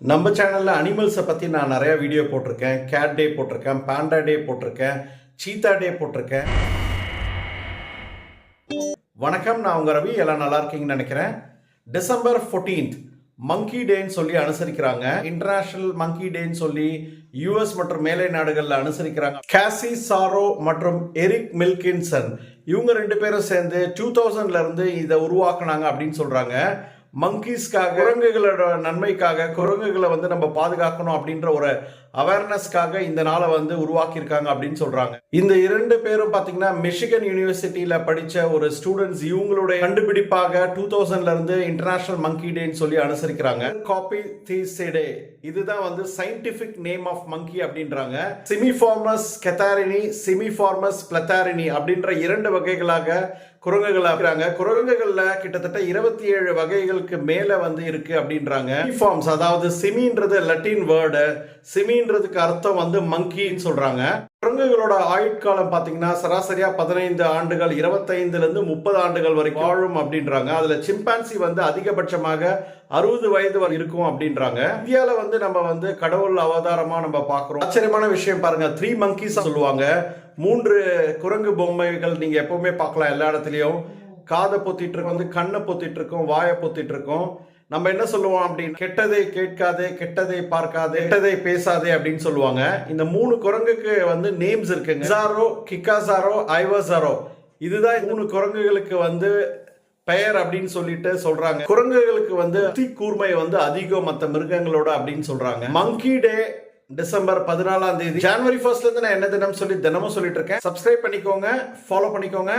நம்ம சேனலில் அனிமல்ஸை பற்றி நான் நிறையா வீடியோ போட்டிருக்கேன். கேட் டே போட்டிருக்கேன் பாண்டா டே போட்டிருக்கேன் சீதா டே போட்டிருக்கேன். வணக்கம் நான் உங்கள் ரவி. எல்லாம் நல்லா இருக்கீங்கன்னு நினைக்கிறேன். டிசம்பர் 14th மங்கி டேன்னு சொல்லி அனுசரிக்கிறாங்க. இன்டர்நேஷனல் மங்கி டேன்னு சொல்லி யூஎஸ் மற்றும் மேலை நாடுகளில் அனுசரிக்கிறாங்க. கேசி சாரோ மற்றும் எரிக் மில்கின்சன் இவங்க ரெண்டு பேரும் சேர்ந்து டூ தௌசண்ட்ல இருந்து இதை உருவாக்குனாங்க அப்படின்னு சொல்கிறாங்க மங்கீஸ்க்காக குரங்குகளோட நன்மைக்காக குரங்குகளை வந்து நம்ம பாதுகாக்கணும் அப்படின்ற ஒரு அவேர்னஸ்க்காக இந்த நாளை வந்து உருவாக்கியிருக்காங்க அப்படின்னு சொல்றாங்க. இந்த இரண்டு பேரும் பாத்தீங்கன்னா மிஷிகன் யூனிவர்சிட்டியில படிச்ச ஒரு ஸ்டூடெண்ட்ஸ் இவங்களுடைய கண்டுபிடிப்பாக டூ தௌசண்ட்ல இருந்து இன்டர்நேஷனல் மங்கி டேன்னு சொல்லி அனுசரிக்கிறாங்க. காப்பி தீசே இதுதான் வந்து சயின்டிபிக் நேம் ஆஃப் மங்கி அப்படின்றாங்க. சிமிஃபார்மஸ் கெத்தாரினி சிமிஃபார்மஸ் பிளத்தாரினி அப்படின்ற இரண்டு வகைகளாக குரங்குகள் இருக்கிறாங்க குரங்குகள்ல கிட்டத்தட்ட இருபத்தி ஏழு வகைகளுக்கு மேல வந்து இருக்கு அப்படின்றாங்க. ஃபார்ம்ஸ் அதாவது சிமின்றது லட்டின் வேர்டு சிமின் அப்படின்றதுக்கு அர்த்தம் வந்து மங்கின்னு சொல்றாங்க. குரங்குகளோட ஆயுட்காலம் பாத்தீங்கன்னா சராசரியா பதினைந்து ஆண்டுகள் இருபத்தைந்துல இருந்து முப்பது ஆண்டுகள் வரைக்கும் வாழும் அப்படின்றாங்க. அதுல சிம்பான்சி வந்து அதிகபட்சமாக அறுபது வயது வரை இருக்கும் அப்படின்றாங்க. இந்தியால வந்து நம்ம வந்து கடவுள் அவதாரமா நம்ம பாக்குறோம். ஆச்சரியமான விஷயம் பாருங்க. த்ரீ மங்கிஸ் சொல்லுவாங்க. மூன்று குரங்கு பொம்மைகள் நீங்க எப்பவுமே பார்க்கலாம் எல்லா இடத்துலயும். காதை பொத்திட்டு இருக்கும் வந்து கண்ணை பொத்திட்டு இருக்கும் வாயை பொத்திட்டு இருக்கும். நம்ம என்ன சொல்லுவோம் அப்படின்னு? கெட்டதை கேட்காதே கெட்டதை பார்க்காதே கெட்டதை பேசாதே அப்படின்னு சொல்லுவாங்க. இந்த மூணு குரங்குக்கு வந்து நேம்ஸ் இருக்குங்க. சாரோ கிக்காசாரோ ஐவசாரோ இதுதான் மூணு குரங்குகளுக்கு வந்து பெயர் அப்படின்னு சொல்லிட்டு சொல்றாங்க. குரங்குகளுக்கு வந்து புத்தி கூர்மை வந்து அதிகம் மற்ற மிருகங்களோட அப்படின்னு சொல்றாங்க. மங்கி டே டிசம்பர் பதினாலாம் தேதி. ஜனவரி ஃபர்ஸ்ட்ல இருந்து நான் என்ன தினம் சொல்லி தினமும் சொல்லிட்டு இருக்கேன். சப்ஸ்கிரைப் பண்ணிக்கோங்க ஃபாலோ பண்ணிக்கோங்க.